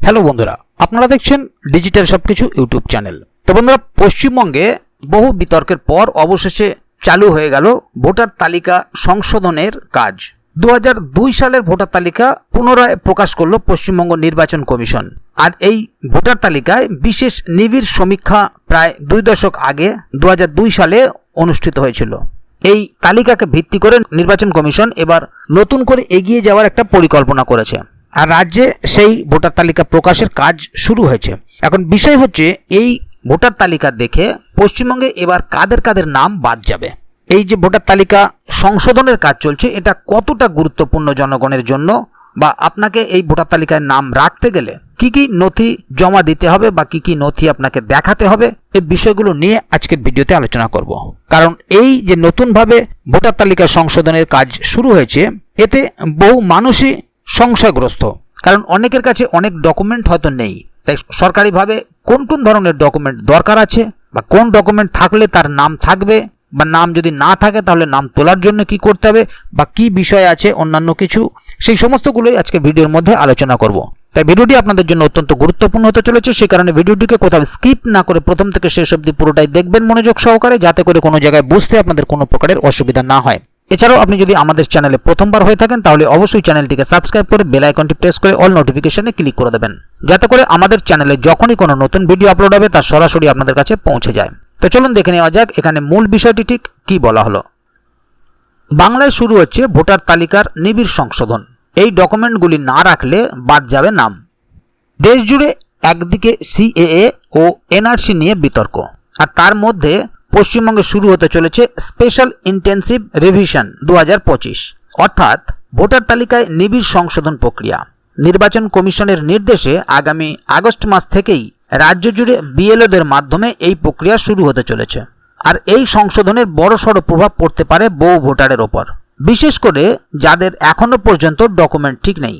Hello বন্ধুরা, আপনারা দেখছেন ডিজিটাল সবকিছু ইউটিউব চ্যানেল। তো বন্ধুরা, পশ্চিমবঙ্গে বহু বিতর্কের পর অবশেষে চালু হয়ে গেল ভোটার তালিকা সংশোধনের কাজ। দু হাজার দুই সালের ভোটার তালিকা পুনরায় প্রকাশ করল পশ্চিমবঙ্গ নির্বাচন কমিশন। আর এই ভোটার তালিকায় বিশেষ নিবিড় সমীক্ষা প্রায় দুই দশক আগে দু হাজার দুই সালে অনুষ্ঠিত হয়েছিল। এই তালিকাকে ভিত্তি করে নির্বাচন কমিশন এবার নতুন করে এগিয়ে যাওয়ার একটা পরিকল্পনা করেছে। আর রাজ্যে সেই ভোটার তালিকা প্রকাশের কাজ শুরু হয়েছে। এখন বিষয় হচ্ছে, এই ভোটার তালিকা দেখে পশ্চিমবঙ্গে এবার কাদের কাদের নাম বাদ যাবে? এই যে ভোটার তালিকা সংশোধনের কাজ চলছে, এটা কতটা গুরুত্বপূর্ণ জনগণের জন্য? বা আপনাকে এই ভোটার তালিকায় নাম রাখতে গেলে কি কি নথি জমা দিতে হবে বা কি কি নথি আপনাকে দেখাতে হবে এই বিষয়গুলো নিয়ে আজকের ভিডিওতে আলোচনা করব। কারণ এই যে নতুনভাবে ভোটার তালিকা সংশোধনের কাজ শুরু হয়েছে, এতে বহু মানুষই সংশয়গ্রস্ত। কারণ অনেকের কাছে অনেক ডকুমেন্ট হয়তো নেই। তাই সরকারিভাবে কোন কোন ধরনের ডকুমেন্ট দরকার আছে বা কোন ডকুমেন্ট থাকলে তার নাম থাকবে বা নাম যদি না থাকে তাহলে নাম তোলার জন্য কি করতে হবে বা কি বিষয় আছে অন্যান্য কিছু, সেই সমস্তগুলোই আজকে ভিডিওর মধ্যে আলোচনা করব। তাই ভিডিওটি আপনাদের জন্য অত্যন্ত গুরুত্বপূর্ণ হতে চলেছে সেই কারণে ভিডিওটিকে কোথাও স্কিপ না করে প্রথম থেকে শেষ অবধি পুরোটাই দেখবেন মনোযোগ সহকারে, যাতে করে কোনো জায়গায় বুঝতে আপনাদের কোনো প্রকারের অসুবিধা না হয়। এছাড়াও আপনি যদি আমাদের চ্যানেলে প্রথমবার হয়ে থাকেন, তাহলে অবশ্যই চ্যানেলটিকে সাবস্ক্রাইব করে বেল আইকনটি প্রেস করে অল নোটিফিকেশনে ক্লিক করে দেবেন। যাতে করে আমাদের চ্যানেলে যখনই কোনো নতুন ভিডিও আপলোড হবে, তা সরাসরি আপনাদের কাছে পৌঁছে যায়। তো চলুন দেখে নেওয়া যাক, এখানে মূল বিষয়টি ঠিক কি বলা হলো। বাংলায় শুরু হচ্ছে ভোটার তালিকার নিবিড় সংশোধন। এই ডকুমেন্টগুলি না রাখলে বাদ যাবে নাম। দেশ জুড়ে একদিকে সিএএ ও এনআরসি নিয়ে বিতর্ক। আর তার মধ্যে পশ্চিমবঙ্গে শুরু হতে চলেছে স্পেশাল ইন্টেন্সিভ রিভিশন দু হাজার পঁচিশ। অর্থাৎ ভোটার তালিকায় নিবিড় সংশোধন প্রক্রিয়া। নির্বাচন কমিশনের নির্দেশে আগামী আগস্ট মাস থেকেই রাজ্য জুড়ে বিএলওদের মাধ্যমে এই প্রক্রিয়া শুরু হতে চলেছে। আর এই সংশোধনের বড়সড় প্রভাব পড়তে পারে বহু ভোটারের ওপর। বিশেষ করে যাদের এখনও পর্যন্ত ডকুমেন্ট ঠিক নেই।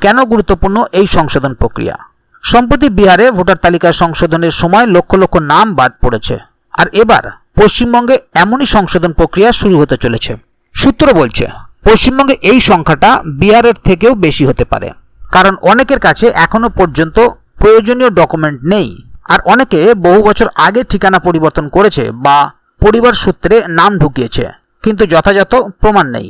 কেন গুরুত্বপূর্ণ এই সংশোধন প্রক্রিয়া? সম্প্রতি বিহারে ভোটার তালিকা সংশোধনের সময় লক্ষ লক্ষ নাম বাদ পড়েছে। আর এবার পশ্চিমবঙ্গে এমনই সংশোধন প্রক্রিয়া শুরু হতে চলেছে। সূত্র বলছে, পশ্চিমবঙ্গে এই সংখ্যাটা বিহারের থেকেও বেশি হতে পারে। কারণ অনেকের কাছে এখনও পর্যন্ত প্রয়োজনীয় ডকুমেন্ট নেই। আর অনেকে বহু বছর আগে ঠিকানা পরিবর্তন করেছে বা পরিবার সূত্রে নাম ঢুকিয়েছে, কিন্তু যথাযথ প্রমাণ নেই।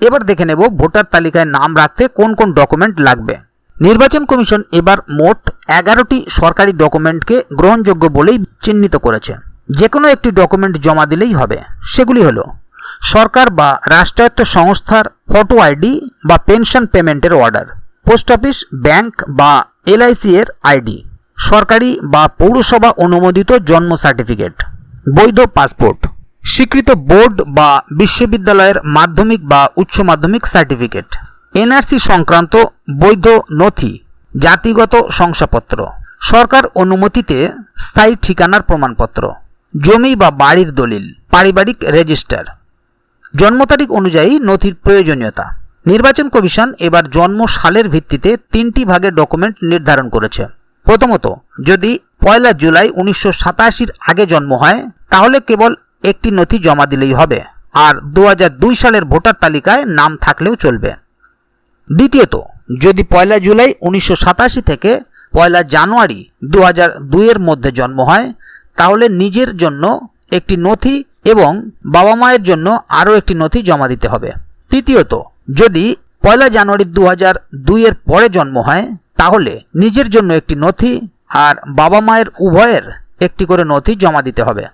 এবার দেখে নেব ভোটার তালিকায় নাম রাখতে কোন কোন ডকুমেন্ট লাগবে। নির্বাচন কমিশন এবার মোট এগারোটি সরকারি ডকুমেন্টকে গ্রহণযোগ্য বলেই চিহ্নিত করেছে। যে কোনো একটি ডকুমেন্ট জমা দিলেই হবে। সেগুলি হলো, সরকার বা রাষ্ট্রায়ত্ত সংস্থার ফটো আইডি বা পেনশন পেমেন্টের অর্ডার পোস্ট অফিস ব্যাংক বা এলআইসি এর আইডি সরকারি বা পৌরসভা অনুমোদিত জন্ম সার্টিফিকেট বৈধ পাসপোর্ট স্বীকৃত বোর্ড বা বিশ্ববিদ্যালয়ের মাধ্যমিক বা উচ্চ মাধ্যমিক সার্টিফিকেট এনআরসি সংক্রান্ত বৈধ নথি, জাতিগত শংসাপত্র, সরকার অনুমতিতে স্থায়ী ঠিকানার প্রমাণপত্র। জমি বা বাড়ির দলিল, পারিবারিক রেজিস্টার। জন্ম তারিখ অনুযায়ী নথির প্রয়োজনীয়তা। নির্বাচন কমিশন এবার জন্ম সালের ভিত্তিতে তিনটি ভাগে ডকুমেন্ট নির্ধারণ করেছে। প্রথমত, যদি পয়লা জুলাই উনিশশো সাতাশির আগে জন্ম হয়, তাহলে কেবল একটি নথি জমা দিলেই হবে, আর দু হাজার দুই সালের ভোটার তালিকায় নাম থাকলেও চলবে। দ্বিতীয়ত, যদি পয়লা জুলাই উনিশশো সাতাশি থেকে পয়লা জানুয়ারি দু দুইয়ের মধ্যে জন্ম হয় তাহলে নিজের জন্য একটি নথি এবং বাবা মায়ের জন্য আরও একটি নথি জমা দিতে হবে। তৃতীয়ত, যদি পয়লা জানুয়ারি দু হাজার দুইয়ের পরে জন্ম হয়, তাহলে নিজের জন্য একটি নথি আর বাবা মায়ের উভয়ের একটি করে নথি জমা দিতে হবে।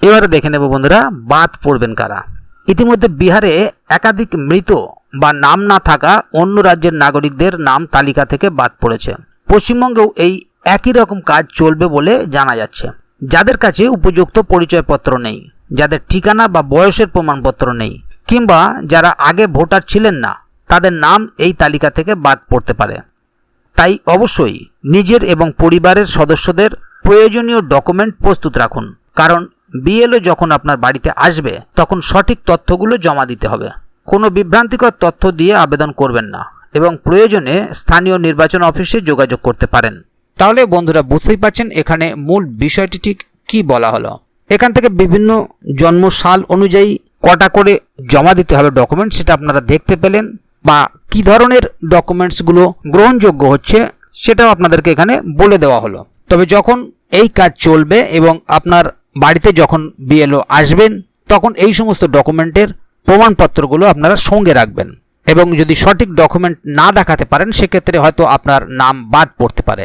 এবারে দেখে নেব বন্ধুরা, বাদ পড়বেন কারা? ইতিমধ্যে বিহারে একাধিক মৃত বা নাম না থাকা অন্য রাজ্যের নাগরিকদের নাম তালিকা থেকে বাদ পড়েছে। পশ্চিমবঙ্গেও এই একই রকম কাজ চলবে বলে জানা যাচ্ছে। যাদের কাছে উপযুক্ত পরিচয়পত্র নেই, যাদের ঠিকানা বা বয়সের প্রমাণপত্র নেই, কিংবা যারা আগে ভোটার ছিলেন না, তাদের নাম এই তালিকা থেকে বাদ পড়তে পারে। তাই অবশ্যই নিজের এবং পরিবারের সদস্যদের প্রয়োজনীয় ডকুমেন্ট প্রস্তুত রাখুন, কারণ বিএলও যখন আপনার বাড়িতে আসবে, তখন সঠিক তথ্যগুলো জমা দিতে হবে। কোনো বিভ্রান্তিকর তথ্য দিয়ে আবেদন করবেন না, এবং প্রয়োজনে স্থানীয় নির্বাচন অফিসে যোগাযোগ করতে পারেন। তাহলে বন্ধুরা বুঝতেই পারছেন এখানে মূল বিষয়টি ঠিক কি বলা হলো। এখান থেকে বিভিন্ন জন্ম সাল অনুযায়ী কটা করে জমা দিতে হবে ডকুমেন্ট সেটা আপনারা দেখতে পেলেন, বা কি ধরনের ডকুমেন্টসগুলো গ্রহণযোগ্য হচ্ছে সেটাও আপনাদেরকে এখানে বলে দেওয়া হলো। তবে যখন এই কাজ চলবে এবং আপনার বাড়িতে যখন বিএলও আসবেন, তখন এই সমস্ত ডকুমেন্টের প্রমাণপত্রগুলো আপনারা সঙ্গে রাখবেন। এবং যদি সঠিক ডকুমেন্ট না দেখাতে পারেন, সেক্ষেত্রে হয়তো আপনার নাম বাদ পড়তে পারে।